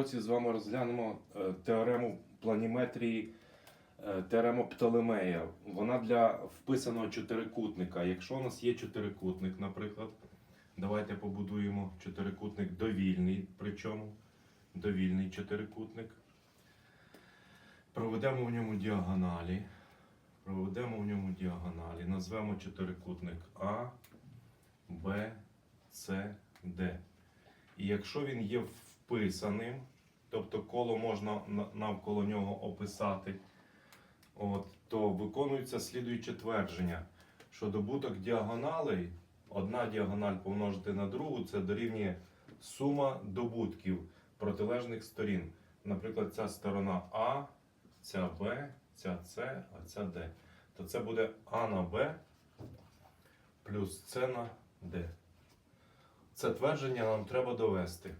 уроці з вами розглянемо е, теорему планіметрії, е, теорему Птолемея. Вона для вписаного чотирикутника. Якщо у нас є чотирикутник, наприклад, давайте побудуємо чотирикутник довільний, причому довільний чотирикутник. Проведемо в ньому діагоналі. Проведемо в ньому діагоналі. Назвемо чотирикутник А, Б, С, Д. І якщо він є вписаним, тобто коло можна навколо нього описати, от, то виконується слідуюче твердження, що добуток діагоналей, одна діагональ помножити на другу, це дорівнює сума добутків протилежних сторін. Наприклад, ця сторона А, ця Б, ця С, а ця Д. То це буде А на Б плюс С на Д. Це твердження нам треба довести.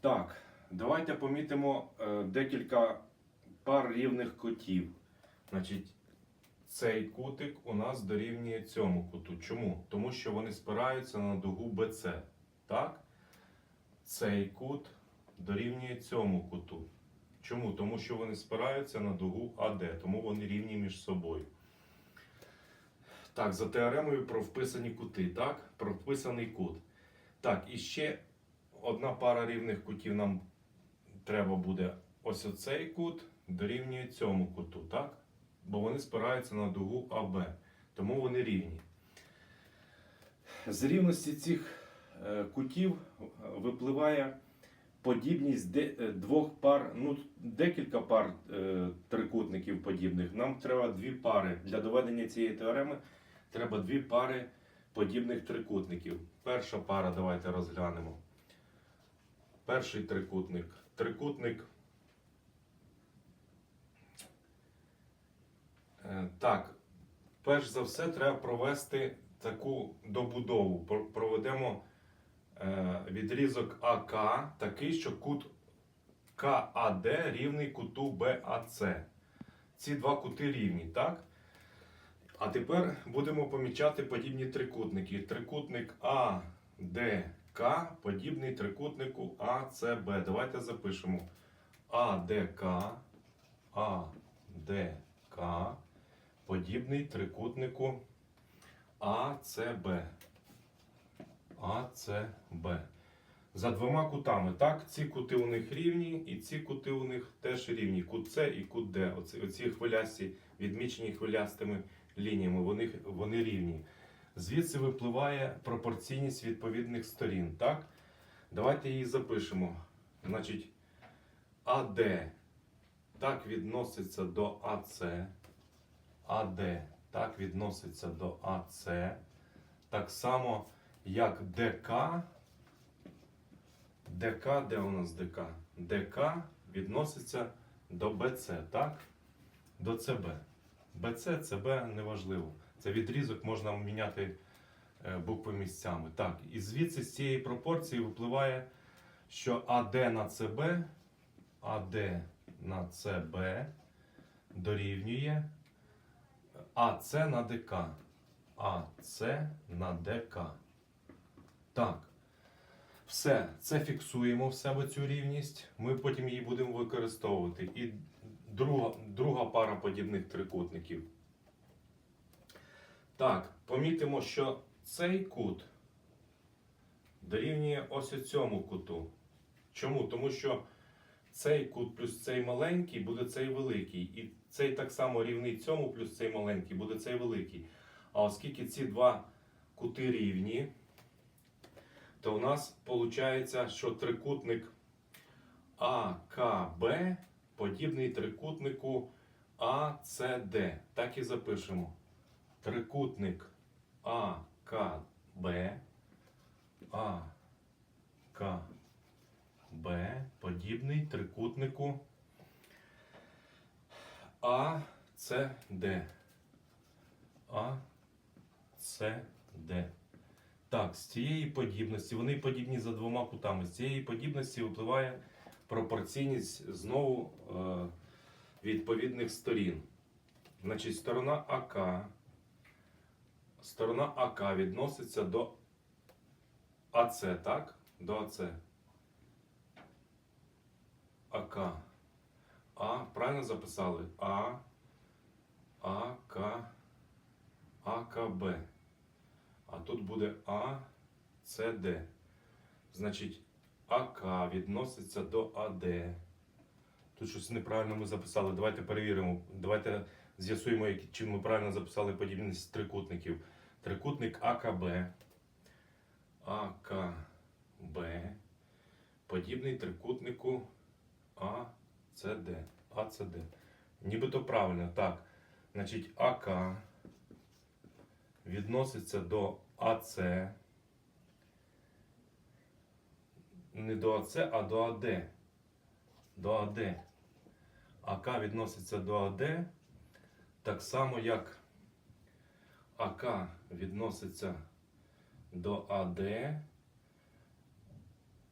Так, давайте помітимо е, декілька пар рівних кутів. Значить, цей кутик у нас дорівнює цьому куту. Чому? Тому що вони спираються на дугу BC. Так? Цей кут дорівнює цьому куту. Чому? Тому що вони спираються на дугу АД, тому вони рівні між собою. Так, за теоремою про вписані кути, так? Про вписаний кут. Так, і ще одна пара рівних кутів нам треба буде. Ось оцей кут дорівнює цьому куту, так? Бо вони спираються на дугу АБ. Тому вони рівні. З рівності цих е, кутів е, випливає подібність е, двох пар, ну декілька пар трикутників подібних. Нам треба дві пари. Для доведення цієї теореми треба дві пари подібних трикутників. Перша пара, давайте розглянемо. Перший трикутник. Трикутник. Е, Так, перш за все, треба провести таку добудову. Проведемо е, відрізок АК такий, що кут КАД рівний куту БАЦ. Ці два кути рівні, так? А тепер будемо помічати подібні трикутники. Трикутник АДК подібний трикутнику АЦБ. Давайте запишемо АДК, АДК подібний трикутнику АЦБ. АЦБ. За двома кутами. Так, ці кути у них рівні, і ці кути у них теж рівні. Кут С і кут Д. Оці, оці хвилясті, відмічені хвилястими лініями, вони, вони рівні. Звідси випливає пропорційність відповідних сторін. Так? Давайте її запишемо. Значить, АД так відноситься до АЦ. АД так відноситься до АЦ. Так само, як ДК. ДК, де у нас ДК? ДК відноситься до БЦ, так? До ЦБ. БЦ, ЦБ неважливо. Це відрізок можна міняти е, букви місцями. Так, і звідси з цієї пропорції випливає, що АД на ЦБ, АД на ЦБ дорівнює АЦ на ДК. АЦ на ДК. Так. Все, це фіксуємо в себе цю рівність. Ми потім її будемо використовувати. І друга, друга пара подібних трикутників. Так, помітимо, що цей кут дорівнює ось цьому куту. Чому? Тому що цей кут плюс цей маленький буде цей великий. І цей так само рівний цьому плюс цей маленький буде цей великий. А оскільки ці два кути рівні, то у нас виходить, що трикутник АКБ подібний трикутнику АЦД. Так і запишемо. Трикутник АКБ АКБ подібний трикутнику АЦД. АЦД. Так, з цієї подібності, вони подібні за двома кутами. З цієї подібності випливає пропорційність знову е, відповідних сторін. Значить, сторона АК. Сторона АК відноситься до АЦ, так? До АЦ. АК. А, правильно записали? А, АК, АКБ. А тут буде А, С, Д. Значить, АК відноситься до АД. Тут щось неправильно ми записали. Давайте перевіримо. Давайте з'ясуємо, чи ми правильно записали подібність трикутників. Трикутник АКБ. АКБ. Подібний трикутнику АЦД. АЦД. Нібито правильно. Так. Значить, АК відноситься до АЦ. Не до АЦ, а до АД. До АД. АК відноситься до АД. Так само, як АК відноситься до АД.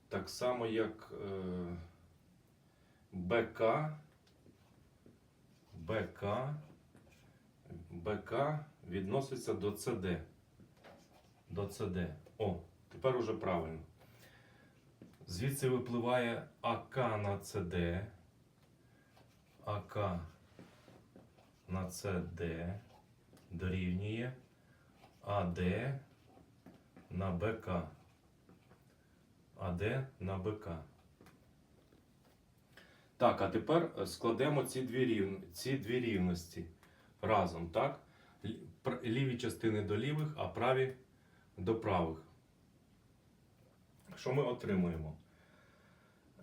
Так само, як е, БК. БК. БК відноситься до ЦД. До ЦД. О, тепер уже правильно. Звідси випливає АК на ЦД. АК на ЦД дорівнює АД на БК. АД на БК. Так, а тепер е, складемо ці дві, рівн... ці дві рівності разом, так? Ліві частини до лівих, а праві до правих. Що ми отримуємо?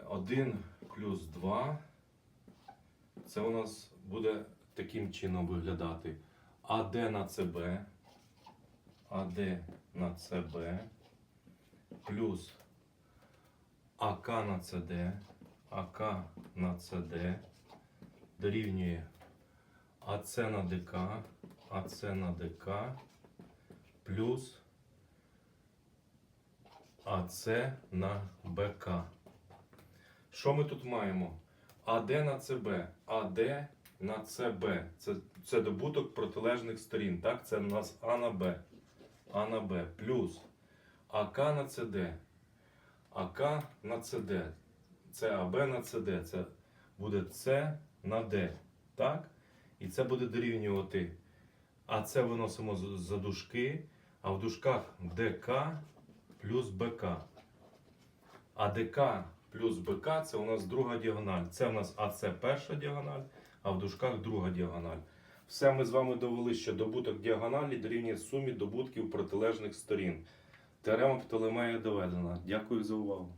1 плюс 2. Це у нас буде таким чином виглядати. АД на ЦБ. АД на ЦБ. Плюс АК на ЦД. АК на ЦД. Дорівнює АЦ на ДК. АЦ на ДК. Плюс АЦ на БК. Що ми тут маємо? АД на ЦБ. АД на ЦБ. Це, це добуток протилежних сторін. Так? Це у нас А на Б. А на Б. Плюс АК на ЦД. АК на ЦД. Це АБ на ЦД. Це буде С на Д. Так? І це буде дорівнювати. А це виносимо за дужки. А в дужках ДК плюс БК. А ДК плюс БК це у нас друга діагональ. Це у нас АЦ перша діагональ, а в дужках друга діагональ. Все ми з вами довели, що добуток діагоналі дорівнює сумі добутків протилежних сторін. Теорема Птолемея доведена. Дякую за увагу.